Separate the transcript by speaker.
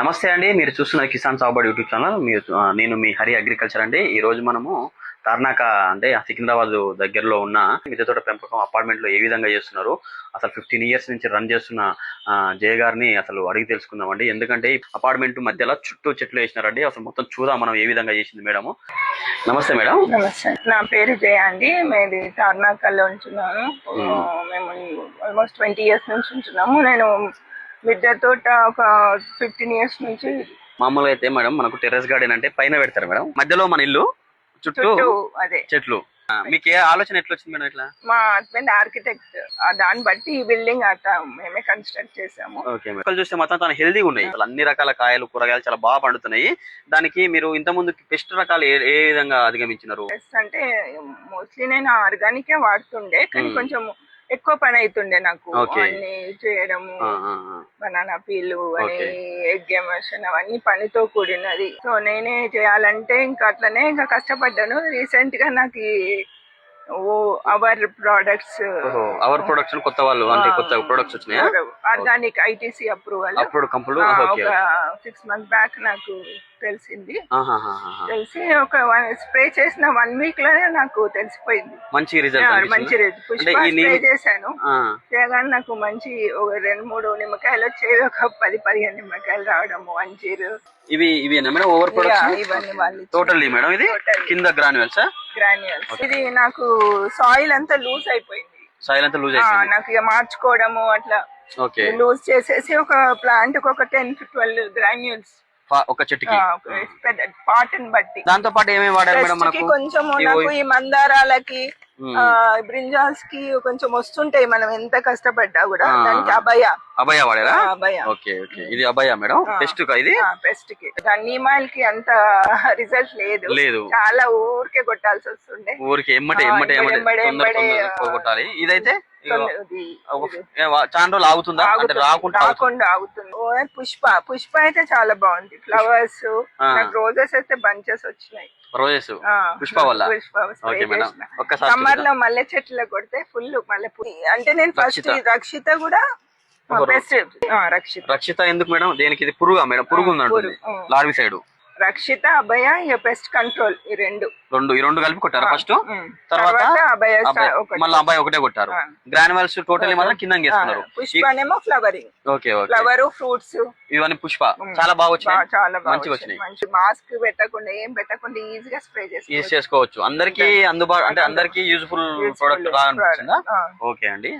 Speaker 1: నమస్తే అండి మీరు చూస్తున్న కిసాన్ సాగుబడి యూట్యూబ్ ఛానల్. మీరు నేను మీ హరి అగ్రికల్చర్ అండి. ఈ రోజు మనము తార్నాక అంటే సికింద్రాబాద్ దగ్గరలో ఉన్న మిద్దె తోట పెంపకం అపార్ట్మెంట్లో ఏ విధంగా చేస్తున్నారు? అసలు ఫిఫ్టీన్ ఇయర్స్ నుంచి రన్ చేస్తున్న జయ గారిని అసలు అడిగి తెలుసుకుందామండి. ఎందుకంటే అపార్ట్మెంట్ మధ్యలో చుట్టూ చెట్లు వేసినారండి. అసలు మొత్తం చూద్దాం మనం ఏ విధంగా చేసింది మేడం. నమస్తే మేడం.
Speaker 2: నమస్తే. నా పేరు జయ అండి. మేము తార్నాకల్లో ఉంటున్నాను మేము ఆల్మోస్ట్ ట్వంటీ ఇయర్స్ నుంచి ఉంటున్నాము. నేను మిద్దె తోట ఒక ఫిఫ్టీన్ ఇయర్స్ నుంచి
Speaker 1: మామూలుగా అయితే మేడం మనకు టెర్రస్ గార్డెన్ అంటే పైన పెడతారు మేడం. మధ్యలో మన ఇల్లు చుట్టూ
Speaker 2: చుట్టూ అదే.
Speaker 1: చెట్లు. ఆ, మీకు ఏ ఆలోచన ఎట్లా వచ్చింది మేడం ఇట్లా?
Speaker 2: మా హస్బెండ్ ఆర్కిటెక్ట్ దాన్ని బట్టి ఈ బిల్డింగ్ అట్లా మేమే కన్స్ట్రక్ట్ చేసాము
Speaker 1: ఓకే మేడం. మొక్కలు చూస్తే మొత్తం తన హెల్దీగా ఉన్నాయి. అసలు అన్ని రకాల కాయలు కూరగాయలు చాలా బాగా పండుతున్నాయి. దానికి మీరు ఇంత ముందు పెస్ట్ రకాలు ఏ ఏ విధంగా అధిగమించినారు?
Speaker 2: Yes అంటే మోస్ట్లీ నేను ఆర్గానికే వాడుతుండే కానీ. కొంచెం ఎక్కువ పని అవుతుండే నాకు
Speaker 1: Okay.
Speaker 2: అన్ని చేయడము
Speaker 1: ఆ, ఆ, ఆ.
Speaker 2: బనానా పీలు అని
Speaker 1: Okay.
Speaker 2: ఎగ్ ఎమర్షన్ అవన్నీ పనితో కూడినది సో నేనే చేయాలంటే ఇంకా అట్లనే ఇంకా కష్టపడ్డాను రీసెంట్గా నాకు ఈ అవర్ ప్రోడక్ట్స్
Speaker 1: అవర్ ప్రొడక్షన్ కొత్త వాళ్ళు అంటే కొత్త ప్రొడక్ట్స్ వచ్చినాయా?
Speaker 2: ఆర్గానిక్ ఐటీసీ అప్రూవల్
Speaker 1: కంపులు ఓకే
Speaker 2: ఒక సిక్స్ మంత్స్ బ్యాక్ నాకు తెలిసింది. తెలిసి ఒక స్ప్రే చేసిన వన్ వీక్లోనే నాకు తెలిసిపోయింది.
Speaker 1: మంచి రిజల్ట్
Speaker 2: మంచి స్ప్రే చేశాను. చేయగానే నాకు మంచి ఒక రెండు మూడు నిమ్మకాయలు వచ్చేవి ఒక పది పదిహేను నిమ్మకాయలు రావడము అంజీరు.
Speaker 1: ఇవి ఇవి ఓవర్
Speaker 2: వాళ్ళు
Speaker 1: టోటల్లీ మేడం ఇది. కింద గ్రాన్యువల్స్
Speaker 2: గ్రాన్యుల్స్. ఇది నాకు సాయిల్ అంతా లూజ్ అయిపోయింది.
Speaker 1: సాయిల్ అంతా లూజ్ అయిపోయింది.
Speaker 2: నాకు ఇక మార్చుకోవడము అట్లా.
Speaker 1: ఓకే
Speaker 2: లూజ్ చేసేసి ఒక ప్లాంట్ ఒక టెన్ టు ట్వెల్వ్ గ్రాన్యూల్స్
Speaker 1: ఒక చెట్టుకి.
Speaker 2: పెద్ద పాట్ బట్టి.
Speaker 1: దాంతో పాటు ఏమేమి వాడారు మేడం మనకు?
Speaker 2: కొంచెం నాకు ఈ మందారాలకి బ్రింజాల్స్కి కొంచెం వస్తుంటాయి మనం ఎంత కష్టపడ్డా కూడా. దానికి అభయ.
Speaker 1: అభయ వాడారా
Speaker 2: అభయ.
Speaker 1: Okay okay. ఇది అభయ మేడం
Speaker 2: ఆ.
Speaker 1: టెస్ట్ ఇది?
Speaker 2: పెస్ట్కి నీమాయిల్కి అంత రిజల్ట్ లేదు.
Speaker 1: లేదు.
Speaker 2: చాలా ఊరికే కొట్టాల్సి వస్తుండే.
Speaker 1: ఊరికి ఎమ్మటే ఎమ్మటే ఎమ్మటే. పోగొట్టాలి ఇదైతే చాలా రోజులు ఆగుతుందా? అంటే. రాకుండా ఆగుతుంది.
Speaker 2: రాకుండా ఆగుతుంది. ఓ, పుష్ప. పుష్ప అయితే చాలా బాగుంది. ఫ్లవర్స్. నాకు రోజెస్ అయితే బంచెస్ వచ్చినాయి.
Speaker 1: రోజెస్ పుష్ప వల్ల?
Speaker 2: సమ్మర్. లో మల్లె చెట్లు కొడితే ఫుల్ మల్లె. అంటే నేను ఫస్ట్
Speaker 1: రక్షిత.
Speaker 2: కూడా రక్షిత.
Speaker 1: రక్షిత ఎందుకు మేడం? దేనికి? ఇది పురుగా మేడం? పురుగు ఉంది అంటుంది
Speaker 2: పురుగు, ఆ.
Speaker 1: లార్వి సైడ్.
Speaker 2: రక్షిత అభయ ఇక పెస్ట్ కంట్రోల్ ఈ రెండు.
Speaker 1: రెండు ఈ రెండు కలిపి కొట్టారు ఫస్ట్. తర్వాత
Speaker 2: అభయ.
Speaker 1: మళ్ళీ అబ్బాయి ఒకటే కొట్టారు. టోటల్లీ మాత్రం కింద
Speaker 2: ఆ,
Speaker 1: చేసుకున్నారు
Speaker 2: పుష్పనేమో ఫ్లవరింగ్
Speaker 1: ఓకే
Speaker 2: ఫ్లవర్ ఫ్రూట్స్
Speaker 1: ఇవన్నీ పుష్ప. చాలా బాగా వచ్చినాయి.
Speaker 2: చాలా
Speaker 1: మంచిగా
Speaker 2: వచ్చినాయి. మంచి మాస్క్ పెట్టకుండా ఏం పెట్టకుండా ఈజీగా స్ప్రే
Speaker 1: యూజ్
Speaker 2: చేసుకోవచ్చు.
Speaker 1: అందరికి అందుబాటు అంటే అందరికి యూజ్ఫుల్ ప్రోడక్ట్. ఓకే అండి.